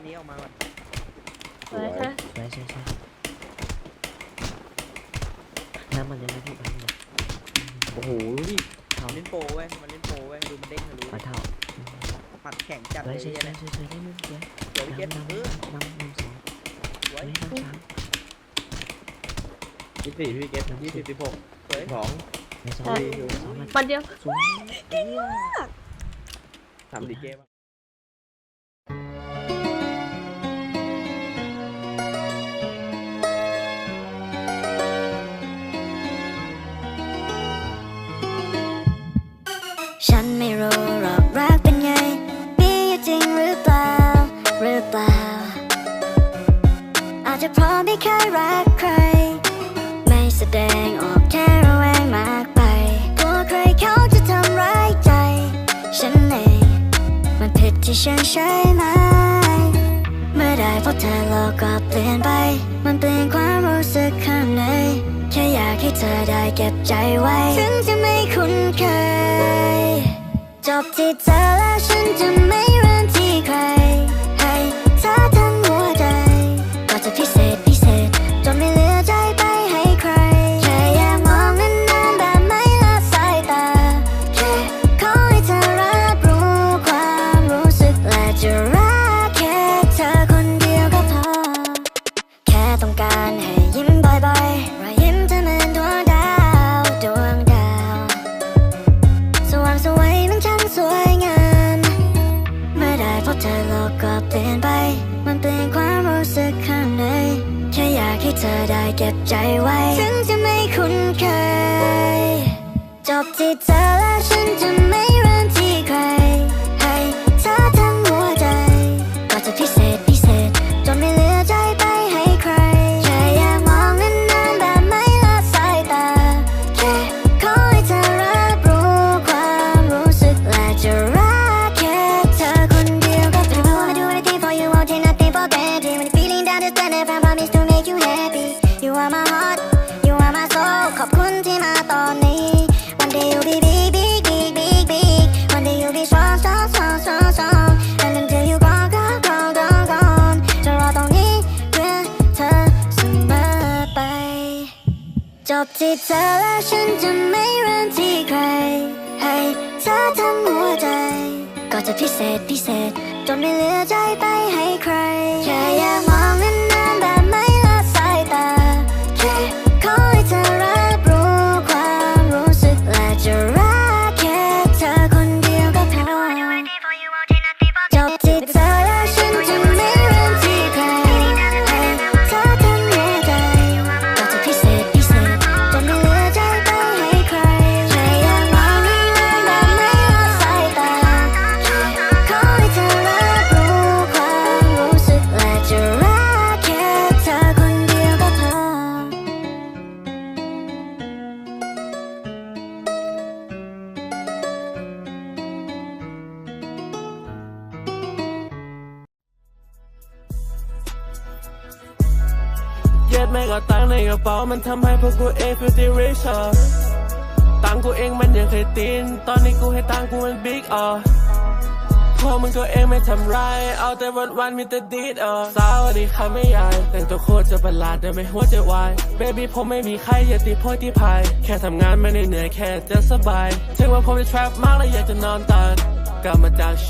อันนี้ออกมาก่อนสวยค่ะใช่ใช่ใช่น้ำมันยังไม่พี่อันนี้โอ้โหนี่เท่ามันเล่นโปรเว้ยมันเล่นโปรเว้ยดูมันเด้งทะลุปลาเท่าหมัดแข็งจัดใช่เลยใช่ไอ้ใช่เนี่ยใช่ใช่ได้มุมสวยเดี๋ยววิกเก็ตน้ำเออน้ำน้ำน้ำสองสวยเฮ้ยน้ำสามยี่สี่พี่เกตยี่สิบสิบหกสวยสองในสองใช่สองมันวันเดียวสวย ทำดีเกมอะ ฉันไม่รู้หรอกรักเป็นไง มีอยู่จริงหรือเปล่า หรือเปล่า อาจจะเพราะไม่เคยรักใคร ไม่แสดงออกแค่ระแวงมากไป กลัวใครเขาจะทำร้ายใจ ฉันเองมันผิดที่ฉันใช่ไหม เมื่อได้พบเธอโลกก็เปลี่ยนไป มันเปลี่ยนความรู้สึกข้างใน แค่อยากให้เธอได้เก็บใจไว้ ถึงจะไม่คุ้นเคย จบที่เธอแล้วฉันจะไม่เริ่มที่ใคร โลกก็เปลี่ยนไป มันเปลี่ยนความรู้สึกข้างในแค่อยากให้เธอได้เก็บใจไว้ ถึงจะไม่คุ้นเคย จบที่เธอแล้วฉันจะไม่ ที่เธอและฉันจะไม่เริ่มที่ใคร ให้เธอทั้งหัวใจ ก็จะพิเศษพิเศษ จนไม่เหลือใจไปให้ใครแค่อยาก เย็ดไม่ก็ตังในกระเป๋ามันทำให้พวกกูเองฟิลตี้ริชตังกูเองมันยังเคยตีน ตอนนี้กูให้ตังกูมันบิ๊กอะพวกมึงก็เองไม่ทำไร เอาแต่วันวันมีแต่ดีดอะสาวดีคำไม่ใหญ่แต่งตัวโคตรจะประหลาดแต่ไม่หัวใจวายเบบี้ผมไม่มีใครอย่าตีโพยที่พาย แค่ทำงานไม่ได้เหนื่อยแค่จะสบาย ถึงว่าผมจะ trap มากและอยากจะนอนตากลับมาจาก